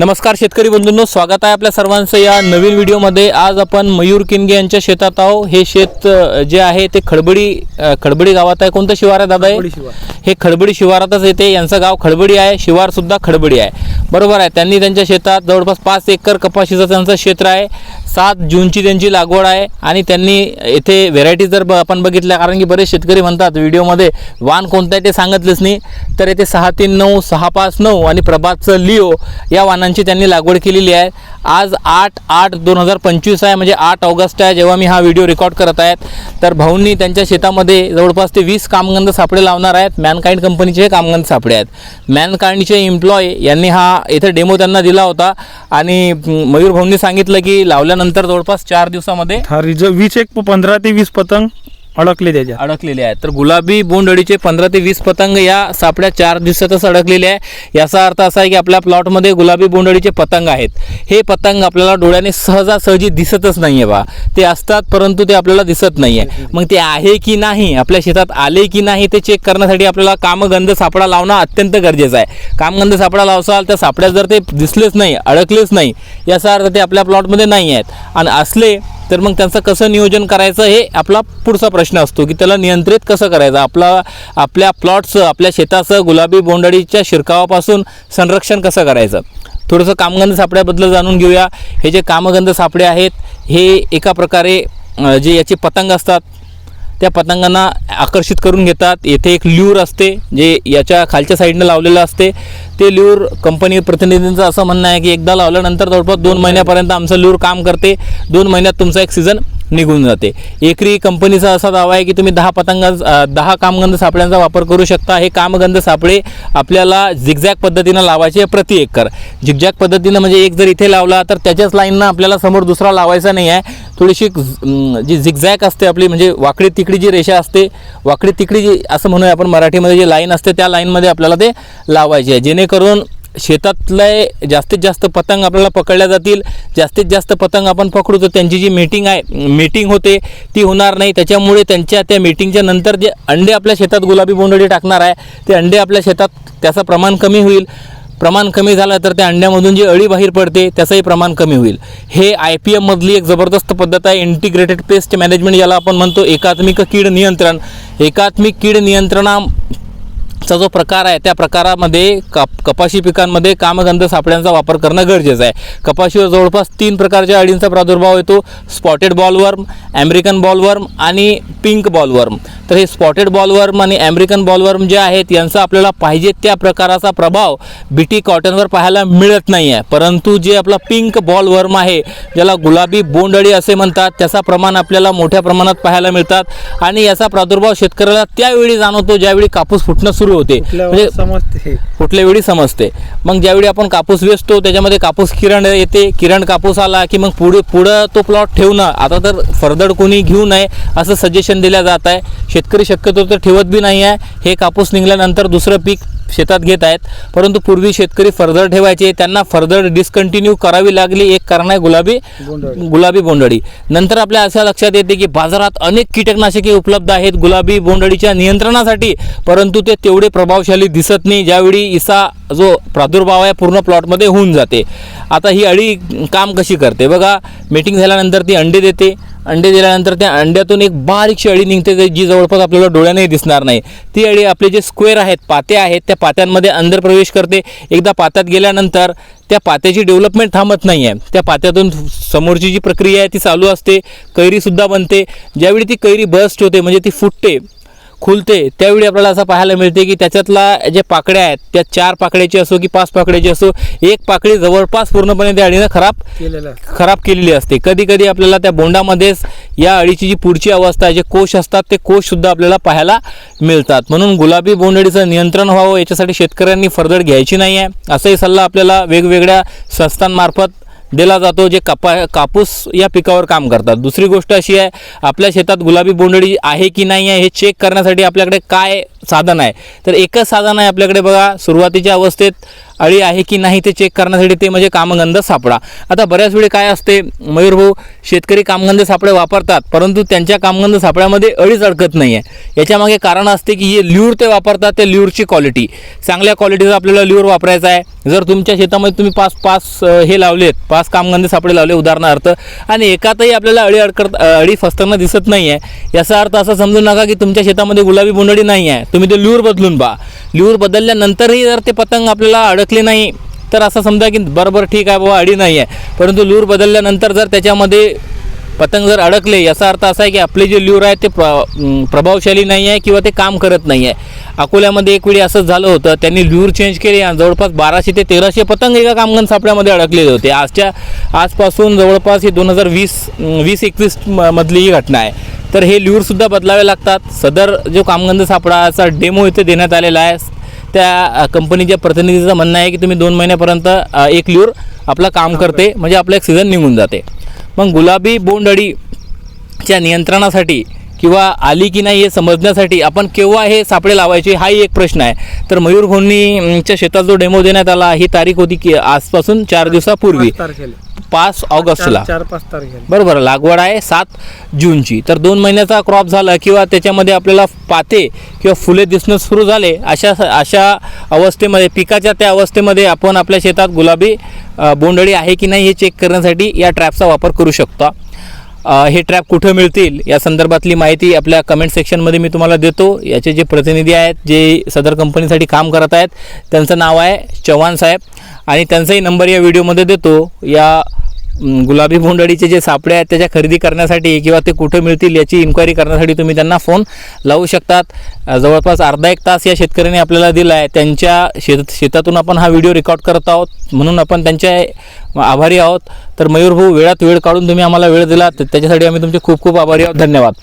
नमस्कार शेतकरी बंधूंनो स्वागत आहे आपल्या सर्वांचं या नवीन व्हिडिओमध्ये. आज आपण मयूर किनगे यांच्या शेतात आहो हे शेत जे आहे ते खडबडी खडबडी गावात आहे. कोणतं शिवार आहे दादा हे? खडबडी शिवार. हे खडबडी शिवारातच येते. यांचं गाव खडबडी आहे. शिवार सुद्धा खडबडी आहे. बरोबर आहे. त्यांनी त्यांच्या शेतात जवळपास पाच एकर कपाशीचं त्यांचं क्षेत्र आहे. सात जूनची त्यांची लागवड आहे. आणि त्यांनी येथे व्हेरायटी जर ब- आपण बघितल्या कारण की बरेच शेतकरी म्हणतात व्हिडिओमध्ये वाण कोणतं आहे ते सांगितलंच नाही. तर येथे सहा तीन नऊ सहा पाच नऊ आणि प्रभातचं लिओ या वाणांची त्यांनी लागवड केलेली आहे. आज आठ आठ दोन हजार पंचवीस आहे म्हणजे आठ ऑगस्ट आहे जेव्हा मी हा व्हिडिओ रेकॉर्ड करत आहेत. तर भाऊंनी त्यांच्या शेतामध्ये जवळपास ते वीस कामगंध सापडे लावणार आहेत. मॅनकाइंड कंपनीचे हे कामगंध सापडे आहेत. मॅनकाइंडचे एम्प्लॉय यांनी हा इथे डेमो त्यांना दिला होता. आणि मयूर भाऊंनी सांगितलं की लावल्यानंतर जवळपास चार दिवसामध्ये हा रिझर्व वीस एक पंधरा ते वीस पतंग अडकले त्याच्या अडकलेले आहेत. तर गुलाबी बोंडअळीचे पंधरा ते वीस पतंग या सापड्या चार दिवसातच अडकलेले आहे याचा अर्थ असा आहे की आपल्या प्लॉटमध्ये गुलाबी बोंडअळीचे पतंग आहेत. हे पतंग आपल्याला डोळ्याने सहजासहजी दिसतच नाही आहे बा. ते असतात परंतु ते आपल्याला दिसत नाही आहे मग ते आहे की नाही? आपल्या शेतात आले की नाही? ते चेक करण्यासाठी आपल्याला कामगंध सापळा लावणं अत्यंत गरजेचं आहे. कामगंध सापळा लावसाल त्या सापड्या जर ते दिसलेच नाही अडकलेच नाही याचा अर्थ ते आपल्या प्लॉटमध्ये नाही आहेत. आणि असले तर मग त्यांचं कसं नियोजन करायचं हे आपला पुढचा प्रश्न असतो की त्याला नियंत्रित कसं करायचं? आपला आपल्या प्लॉटचं आपल्या शेताचं गुलाबी बोंडअळीच्या शिरकावापासून संरक्षण कसं करायचं? थोडंसं कामगंध सापड्याबद्दल जाणून घेऊया. हे जे कामगंध सापडे आहेत हे एका प्रकारे जे याचे पतंग असतात त्या पतंगांना आकर्षित करून घेतात. येथे एक ल्यूर असते जे याच्या खालच्या साईडनं लावलेलं असते. ते ल्यूर कंपनी प्रतिनिधींचं असं म्हणणं आहे की एकदा लावल्यानंतर जवळपास दोन महिन्यापर्यंत आमचं ल्यूर काम करते. दोन महिन्यात तुमचा एक सीझन निघून जाते. एकरी कंपनीचा असा दावा आहे की तुम्ही दहा पतंगा दहा कामगंध सापळ्यांचा वापर करू शकता. हे कामगंध सापळे आपल्याला झिगझॅग पद्धतीनं लावायचे प्रति एकर. झिगझॅग पद्धतीनं म्हणजे एक जर इथे लावला तर त्याच्याच लाईननं आपल्याला समोर दुसरा लावायचा नाही आहे. थोडीशी जी झिगझॅग असते आपली म्हणजे वाकडी तिकडी जी रेषा असते वाकडी तिकडी जी असं म्हणूया आपण मराठीमध्ये जी लाईन असते त्या लाईनमध्ये आपल्याला ते लावायचे आहे. जेणेकरून शेतातले जास्तीत जास्त पतंग आपल्याला पकडल्या जातील. जास्तीत जास्त पतंग आपण पकडू तर त्यांची जी मीटिंग आहे मीटिंग होते ती होणार नाही. त्याच्यामुळे त्यांच्या त्या मीटिंगच्या नंतर जे अंडे आपल्या शेतात गुलाबी बोंडडी टाकणार आहे ते अंडे आपल्या शेतात त्याचं प्रमाण कमी होईल. प्रमाण कमी झालं तर त्या अंड्यामधून जी अळी बाहेर पडते त्याचंही प्रमाण कमी होईल. हे आय पी एममधली एक जबरदस्त पद्धत आहे. इंटिग्रेटेड पेस्ट मॅनेजमेंट याला आपण म्हणतो एकात्मिक कीड नियंत्रण. एकात्मिक कीड नियंत्रणा चा जो प्रकार आहे त्या प्रकारामध्ये कप कपाशी पिकांमध्ये कामगंध सापड्यांचा वापर करणं गरजेचं आहे. कपाशीवर जवळपास तीन प्रकारच्या अळींचा प्रादुर्भाव येतो स्पॉटेड बॉलवर्म अमेरिकन बॉलवर्म आणि पिंक बॉलवर्म तर हे स्पॉटेड बॉलवर्म आणि अमेरिकन बॉलवर्म जे आहेत यांचा आपल्याला पाहिजे त्या प्रकाराचा प्रभाव बीटी कॉटनवर पाहायला मिळत नाही आहे परंतु जे आपला पिंक बॉलवर्म आहे ज्याला गुलाबी बोंडअळी असे म्हणतात त्याचा प्रमाण आपल्याला मोठ्या प्रमाणात पाहायला मिळतात. आणि याचा प्रादुर्भाव शेतकऱ्याला त्यावेळी जाणवतो ज्यावेळी कापूस फुटणं सुरू होते. कुठल्यावर म्हणजे समजते. कुठल्या वेळी समजते. मग ज्यावेळी आपण कापूस वेचतो त्याच्यामध्ये कापूस किरण येते किरण कापूस आला की मग पुढे पुढं तो प्लॉट ठेवणं. आता तर फरदड कोणी घेऊ नये असं सजेशन दिलं जात आहे. शेतकरी शक्यतो तर ठेवत बी नाही आहे. हे कापूस निघाल्यानंतर दुसरं पीक शेतात घेत आहेत. परंतु पूर्वी शेतकरी फरदड ठेवायचे त्यांना फरदड डिस्कंटिन्यू करावी लागली. एक कारण आहे गुलाबी. गुलाबी बोंडअळी. नंतर आपल्या असं लक्षात येते की बाजारात अनेक कीटकनाशके उपलब्ध आहेत गुलाबी बोंडअळीच्या नियंत्रणासाठी. परंतु ते तेवढे प्रभावशाली दिसत नाही. ज्यावेळी इसा जो प्रादुर्भाव आहे पूर्ण प्लॉटमध्ये होऊन जाते. आता ही अळी काम कशी करते? बघा मीटिंग झाल्यानंतर ती अंडे देते. अंडे दिल्यानंतर त्या अंड्यातून एक बारीकशी अळी निघते जी जवळपास आपल्याला डोळ्याने दिसणार नाही. ती अळी आपले जे स्क्वेअर आहेत पाते आहेत त्या पात्यांमध्ये अंदर प्रवेश करते. एकदा पात्यात गेल्यानंतर त्या पात्याची डेव्हलपमेंट थांबत नाही आहे त्या पात्यातून समोरची जी प्रक्रिया आहे ती चालू असते कैरीसुद्धा बनते. ज्यावेळी ती कैरी बस्ट होते म्हणजे ती फुटते खुलते त्यावेळी आपल्याला असं पाहायला मिळते की त्याच्यातला जे पाकड्या आहेत त्या चार पाकड्याची असो की पाच पाकड्याची असो एक पाकडी जवळपास पूर्णपणे त्या अळीनं खराब. खराब केलेली असते. कधी कधी आपल्याला त्या बोंडामध्येच या अळीची जी पुढची अवस्था आहे जे कोश असतात ते कोश सुद्धा आपल्याला पाहायला मिळतात. म्हणून गुलाबी बोंडअळीचं नियंत्रण व्हावं याच्यासाठी शेतकऱ्यांनी फरदड घ्यायची नाही आहे असाही सल्ला आपल्याला वेगवेगळ्या संस्थांमार्फत दिला जातो जे कपा कापूस या पिकावर काम करतात. दुसरी गोष्ट अशी आहे आपल्या शेतात गुलाबी बोंडळी आहे की नाही आहे हे चेक करण्यासाठी आपल्याकडे काय साधन आहे. तर एकच साधन आहे आपल्याकडे बघा सुरुवातीच्या अवस्थेत अळी आहे की नाही ते चेक करण्यासाठी ते म्हणजे कामगंध सापळा आता बऱ्याच वेळी काय असते मयूरभाऊ शेतकरी कामगंध सापळे वापरतात परंतु त्यांच्या कामगंध सापळ्यामध्ये अळीच अडकत नाही आहे याच्यामागे कारण असते की हे ल्यूर ते वापरतात ते ल्यूरची क्वालिटी चांगल्या क्वालिटीचा आपल्याला ल्यूर वापरायचा आहे. जर तुमच्या शेतामध्ये तुम्ही पाच पाच हे लावलेत पाच कामगंध सापळे लावले उदाहरणार्थ आणि एकातही आपल्याला अळी अडकत अळी फसताना दिसत नाही आहे याचा अर्थ असा समजू नका की तुमच्या शेतामध्ये गुलाबी बोंडळी नाही आहे तुम्ही ते ल्यूर बदलून पहा ल्यूर बदलल्यानंतरही जर ते पतंग आपल्याला अडकले नाही तर असं समजा की बरोबर ठीक आहे बाबा अडी नाही आहे परंतु लूर बदलल्यानंतर जर त्याच्यामध्ये पतंग जर अडकले याचा अर्थ असा आहे की आपले जे ल्यूर आहे ते प्र प्रभावशाली नाही आहे किंवा ते काम करत नाही आहे अकोल्यामध्ये एक वेळी असंच झालं होतं त्यांनी ल्यूर चेंज केले आणि जवळपास बाराशे ते तेराशे पतंग एका कामगन सापड्यामध्ये अडकलेले होते. आजच्या आजपासून जवळपास ही दोन हजार वीस वीस एकवीस मधली ही घटना आहे. तर हे ल्यूरसुद्धा बदलावे लागतात. सदर जो कामगंध सापळाचा डेमो इथे देण्यात आलेला आहे त्या कंपनीच्या प्रतिनिधीचं म्हणणं आहे की तुम्ही दोन महिन्यापर्यंत एक ल्यूर आपलं काम करते. म्हणजे आपलं एक सीझन निघून जाते. मग गुलाबी बोंडअळीच्या नियंत्रणासाठी किंवा आली की नाही हे समजण्यासाठी आपण केव्हा हे सापळे लावायचे हाही एक प्रश्न आहे. तर मयूर भोंनीच्या शेतात जो डेमो देण्यात आला ही तारीख होती की आजपासून चार दिवसापूर्वी. पाच ऑगस्टला. चार पाच तारखेला. बरोबर लागवड आहे सात जूनची. तर दोन महिन्याचा क्रॉप झाला किंवा त्याच्यामध्ये आपल्याला पाते किंवा फुले दिसणं सुरू झाले अशा अशा अवस्थेमध्ये पिकाच्या त्या अवस्थेमध्ये आपण आपल्या शेतात गुलाबी अ, बोंडअळी आहे की नाही हे चेक करण्यासाठी या ट्रॅपचा वापर करू शकता. हे ट्रॅप कुठं मिळतील या संदर्भातली माहिती आपल्या कमेंट सेक्शनमध्ये मी तुम्हाला देतो. याचे जे प्रतिनिधी आहेत जे सदर कंपनीसाठी काम करत आहेत त्यांचं नाव आहे चव्हाण साहेब. आणि त्यांचाही नंबर या व्हिडिओमध्ये देतो. या गुलाबी बोंडअळीचे जे सापळे आहेत त्याच्या खरेदी करण्यासाठी किंवा ते कुठे मिळतील याची इन्क्वायरी करण्यासाठी तुम्ही त्यांना फोन लावू शकतात. जवळपास अर्धा एक तास या शेतकऱ्यांनी आपल्याला दिला आहे. त्यांच्या शेत शेतातून आपण हा व्हिडिओ रेकॉर्ड करत आहोत. म्हणून आपण त्यांचे आभारी आहोत. तर मयूरभाऊ वेळात वेळ काढून तुम्ही आम्हाला वेळ दिला त्याच्यासाठी आम्ही तुमचे खूप खूप आभारी आहोत. धन्यवाद.